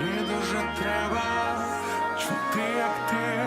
мені дуже треба чути, як ти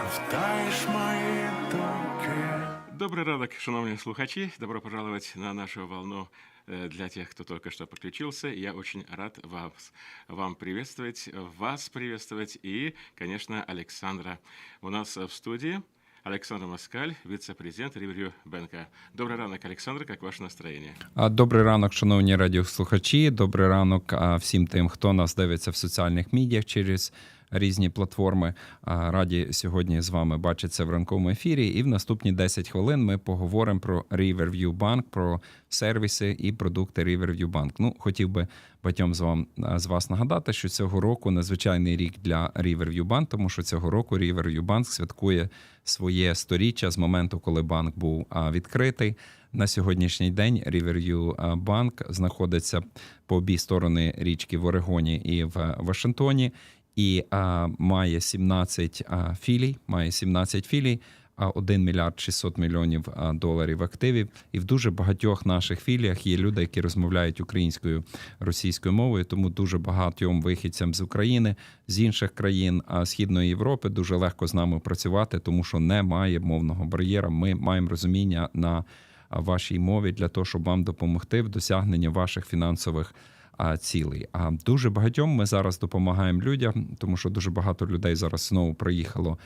ковтаєш мої думки. Добрый ранок, шановные слухачи. Добро пожаловать на нашу волну э, для тех, кто только что подключился. Я очень рад вас, вам приветствовать, вас приветствовать и, конечно, Александра у нас в студии. Александр Москаль, віце-президент Риверю Бенка. Добрий ранок, Олександр. Як ваше настроєння? Добрий ранок, шановні радіослухачі. Добрий ранок всім тим, хто нас дивиться в соціальних медіях через різні платформи. Раді сьогодні з вами бачитися в ранковому ефірі. І в наступні 10 хвилин ми поговоримо про Riverview Bank, про сервіси і продукти Riverview Bank. Ну, хотів би багатьом з вам з вас нагадати, що цього року надзвичайний рік для Riverview Bank, тому що цього року Riverview Bank святкує своє сторіччя з моменту, коли банк був відкритий. На сьогоднішній день Riverview Bank знаходиться по обі сторони річки в Орегоні і в Вашингтоні, і а, має 17 а, філій. Має 17 філій. а 1 мільярд 600 мільйонів доларів активів, і в дуже багатьох наших філіях є люди, які розмовляють українською російською мовою. Тому дуже багатьом вихідцям з України, з інших країн Східної Європи дуже легко з нами працювати, тому що немає мовного бар'єра. Ми маємо розуміння на вашій мові для того, щоб вам допомогти в досягненні ваших фінансових а, цілей. А дуже багатьом ми зараз допомагаємо людям, тому що дуже багато людей зараз знову приїхало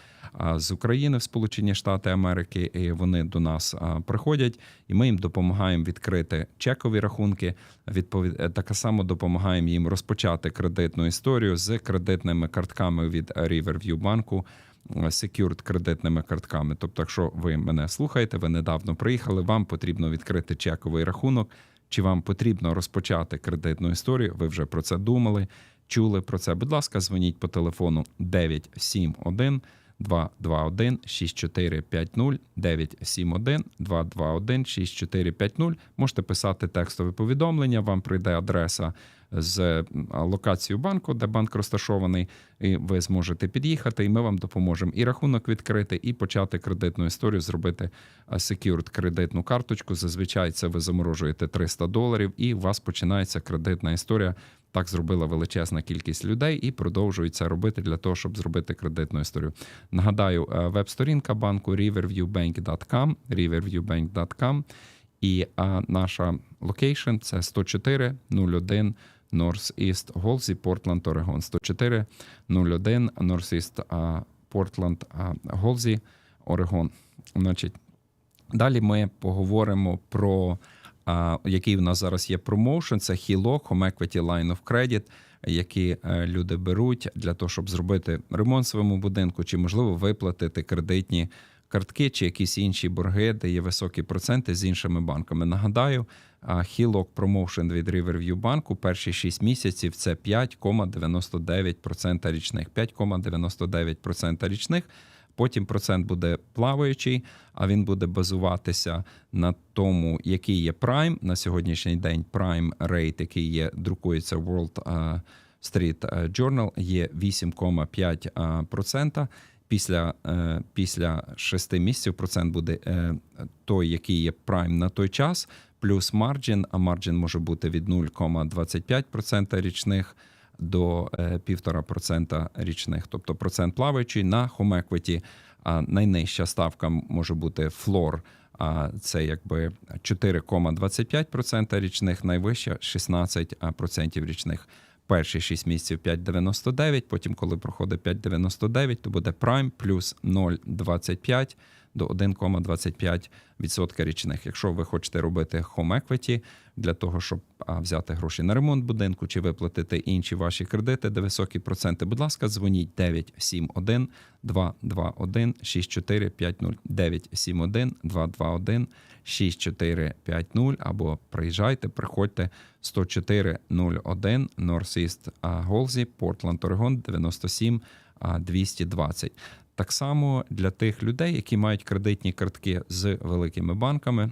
з України в Сполучені Штати Америки, і вони до нас приходять, і ми їм допомагаємо відкрити чекові рахунки. Відповід е, так само допомагаємо їм розпочати кредитну історію з кредитними картками від Riverview банку. Secured кредитними картками. Тобто, якщо ви мене слухаєте, ви недавно приїхали, вам потрібно відкрити чековий рахунок, чи вам потрібно розпочати кредитну історію, ви вже про це думали, чули про це. Будь ласка, дзвоніть по телефону 971 221 6450 971 221 6450. Можете писати текстове повідомлення, вам прийде адреса з локацією банку, де банк розташований, і ви зможете під'їхати, і ми вам допоможемо і рахунок відкрити, і почати кредитну історію, зробити secured кредитну карточку. Зазвичай це ви заморожуєте 300 доларів, і у вас починається кредитна історія. Так зробила величезна кількість людей і продовжують це робити для того, щоб зробити кредитну історію. Нагадаю, е, веб-сторінка банку riverviewbank.com, riverviewbank.com, і наша локейшн це 104 01 North East Голзі, Портланд, Орегон. 104 01 North East Портланд, Голзі, Орегон. Значить, Далі ми поговоримо про а, який в нас зараз є промоушен. Це HELOC, Home Equity Line of Credit, які е, люди беруть для того, щоб зробити ремонт своєму будинку, чи можливо виплатити кредитні картки, чи якісь інші борги, де є високі проценти з іншими банками. Нагадаю, HELOC Promotion від Riverview банку перші 6 місяців це 5,99% річних. 5,99% річних. Потім процент буде плаваючий, а він буде базуватися на тому, який є Prime. На сьогоднішній день Prime Rate, який є, друкується World Street Journal, є 8,5%. Після, е, після 6 місяців процент буде е, той, який є Prime на той час, плюс марджин, а марджин може бути від 0,25% річних до е, 1,5% річних, тобто процент плаваючий на equity, а найнижча ставка може бути флор, а це якби 4,25% річних, найвища 16% річних. Перші 6 місяців 5,99, потім, коли проходить 5,99, то буде Prime плюс 0,25 до 1,25% річних. Якщо ви хочете робити home equity для того, щоб взяти гроші на ремонт будинку чи виплатити інші ваші кредити, де високі проценти, будь ласка, дзвоніть 971 221 6450 971 221 6450 або приїжджайте, приходьте 10401 North East Голзі, Портланд, Орегон 97 220. Так само для тих людей, які мають кредитні картки з великими банками.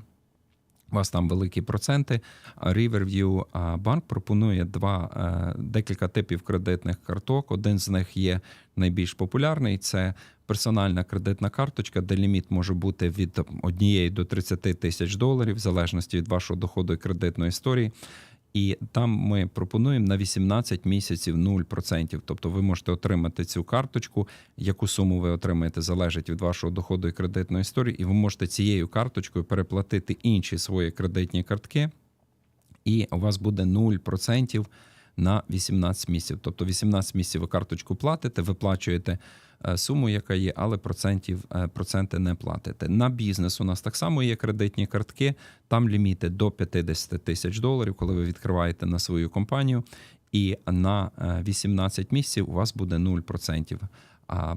У вас там великі проценти. Riverview банк пропонує два е, декілька типів кредитних карток. Один з них є найбільш популярний. Це персональна кредитна карточка, де ліміт може бути від 1 до 30 тисяч доларів, в залежності від вашого доходу і кредитної історії. І там ми пропонуємо на 18 місяців 0%. Тобто ви можете отримати цю карточку. Яку суму ви отримаєте, залежить від вашого доходу і кредитної історії, і ви можете цією карточкою переплатити інші свої кредитні картки, і у вас буде 0% на 18 місяців. Тобто 18 місяців ви карточку платите, виплачуєте е, суму, яка є, але процентів, е, проценти не платите. На бізнес у нас так само є кредитні картки, там ліміти до 50 тисяч доларів, коли ви відкриваєте на свою компанію. І на е, 18 місяців у вас буде 0%. А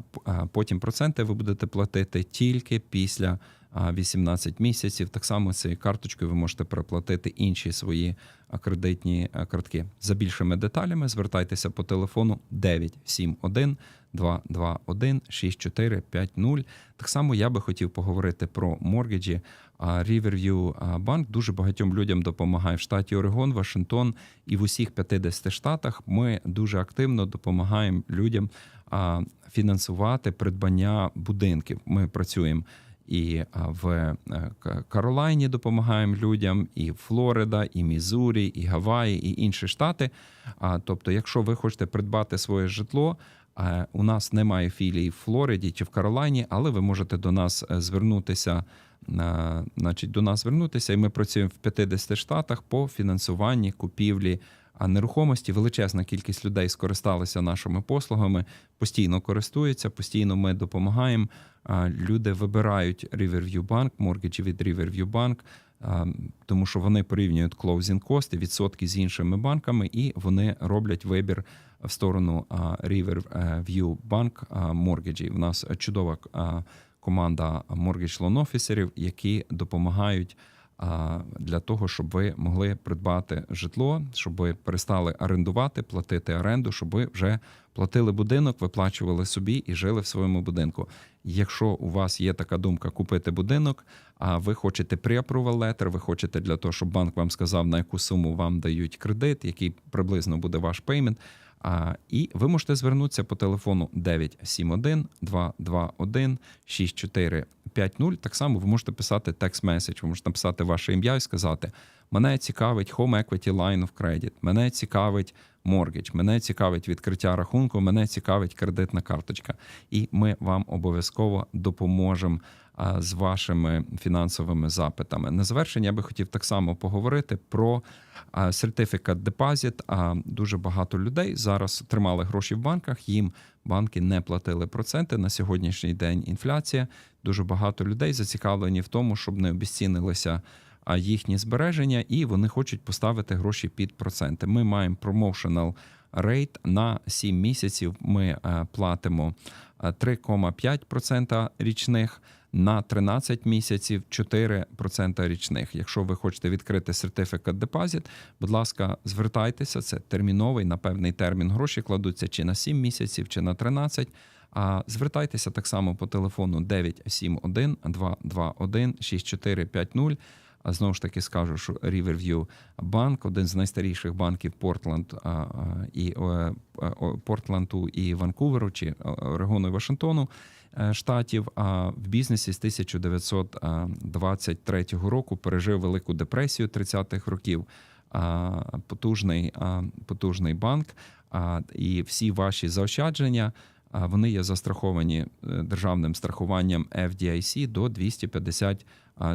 потім проценти ви будете платити тільки після 18 місяців. Так само цією карточкою ви можете переплатити інші свої кредитні картки. За більшими деталями звертайтеся по телефону 971 221 6450. Так само я би хотів поговорити про моргеджі. Riverview банк дуже багатьом людям допомагає в штаті Орегон, Вашингтон і в усіх 50 штатах. Ми дуже активно допомагаємо людям фінансувати придбання будинків. Ми працюємо і в е, Каролайні допомагаємо людям, і Флорида, і Мізурі, і Гаваї, і інші штати. Тобто, якщо ви хочете придбати своє житло, у нас немає філії в Флориді чи в Каролайні, але ви можете до нас е, звернутися. Значить, до нас звернутися, і ми працюємо в 50 штатах по фінансуванні купівлі а нерухомості. Величезна кількість людей скористалися нашими послугами, постійно користуються, постійно ми допомагаємо. Люди вибирають Riverview Bank, моргеджі від Riverview Bank, тому що вони порівнюють closing і відсотки з іншими банками, і вони роблять вибір в сторону Riverview Bank а, моргеджі. У нас чудова команда mortgage loan офісерів, які допомагають для того, щоб ви могли придбати житло, щоб ви перестали орендувати, платити оренду, щоб ви вже платили будинок, виплачували собі і жили в своєму будинку. Якщо у вас є така думка купити будинок, а ви хочете pre-approval letter, ви хочете для того, щоб банк вам сказав, на яку суму вам дають кредит, який приблизно буде ваш пеймент. А, і ви можете звернутися по телефону 971 221 6450. Так само ви можете писати текст меседж, ви можете написати ваше ім'я і сказати: мене цікавить Home Equity Line of Credit, мене цікавить моргідж, мене цікавить відкриття рахунку, мене цікавить кредитна карточка. І ми вам обов'язково допоможемо з вашими фінансовими запитами. На завершення я би хотів так само поговорити про Deposit. А, Дуже багато людей зараз тримали гроші в банках. Їм банки не платили проценти на сьогоднішній день. Інфляція. Дуже багато людей зацікавлені в тому, щоб не обіцінилися їхні збереження, і вони хочуть поставити гроші під проценти. Ми маємо promotional rate на 7 місяців. Ми е, платимо е, 3,5% річних. На 13 місяців 4% річних. Якщо ви хочете відкрити сертифікат депозит, будь ласка, звертайтеся. Це терміновий на певний термін. Гроші кладуться чи на 7 місяців, чи на 13. А звертайтеся так само по телефону 971 221 6450. А знову ж таки скажу, що Riverview банк один з найстаріших банків а, і е, о, Портленду і Ванкуверу чи Орегону і Вашингтону е, штатів. А в бізнесі з 1923 року пережив велику депресію 30-х років. Потужний, потужний банк, і всі ваші заощадження. Вони є застраховані е, державним страхуванням FDIC до 250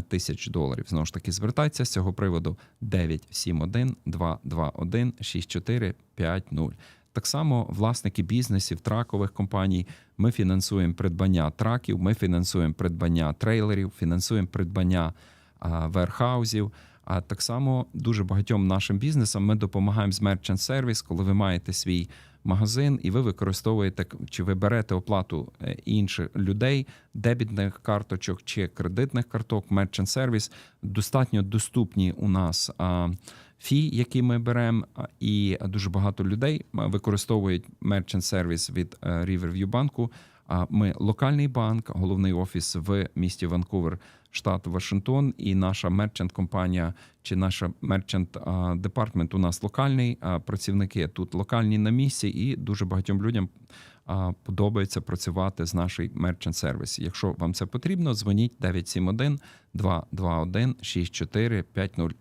тисяч доларів. Знову ж таки, звертайтеся з цього приводу 971 221 6450. Так само власники бізнесів, тракових компаній. Ми фінансуємо придбання траків, ми фінансуємо придбання трейлерів, фінансуємо придбання а, верхаузів. А так само дуже багатьом нашим бізнесам ми допомагаємо з Merchant Service, коли ви маєте свій магазин і ви використовуєте чи ви берете оплату е, інших людей, дебітних карточок чи кредитних карток. Merchant Service достатньо доступні у нас. Фі, які ми беремо, і дуже багато людей використовують Merchant Service від е, Riverview банку. Ми локальний банк, головний офіс в місті Ванкувер, штат Вашингтон, і наша мерчант компанія чи наша мерчант департмент у нас локальний. Працівники тут локальні на місці, і дуже багатьом людям подобається працювати з нашої мерчант сервісі. Якщо вам це потрібно, дзвоніть 971 221 6450.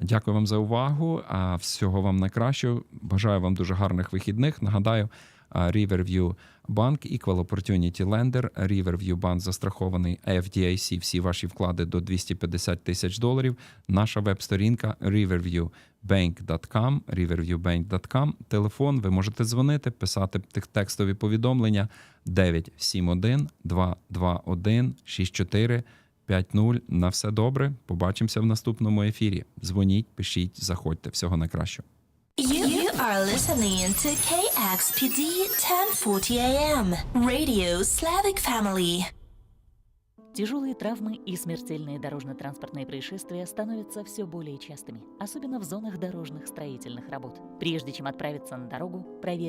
Дякую вам за увагу. Всього вам найкращого. Бажаю вам дуже гарних вихідних. Нагадаю, Riverview Bank Equal Opportunity Lender. Riverview Bank застрахований FDIC. Всі ваші вклади до 250 тисяч доларів. Наша веб-сторінка riverviewbank.com, riverviewbank.com. Телефон, ви можете дзвонити, писати текстові повідомлення 971 221 64 5-0. На все добре. Побачимося в наступному ефірі. Дзвоніть, пишіть, заходьте. Всього найкращого. Are listening to KXPD 1040 AM, Radio Slavic Family. Тяжелые травмы и смертельные дорожно-транспортные происшествия становятся все более частыми, особенно в зонах дорожных строительных работ. Прежде чем отправиться на дорогу, проверьте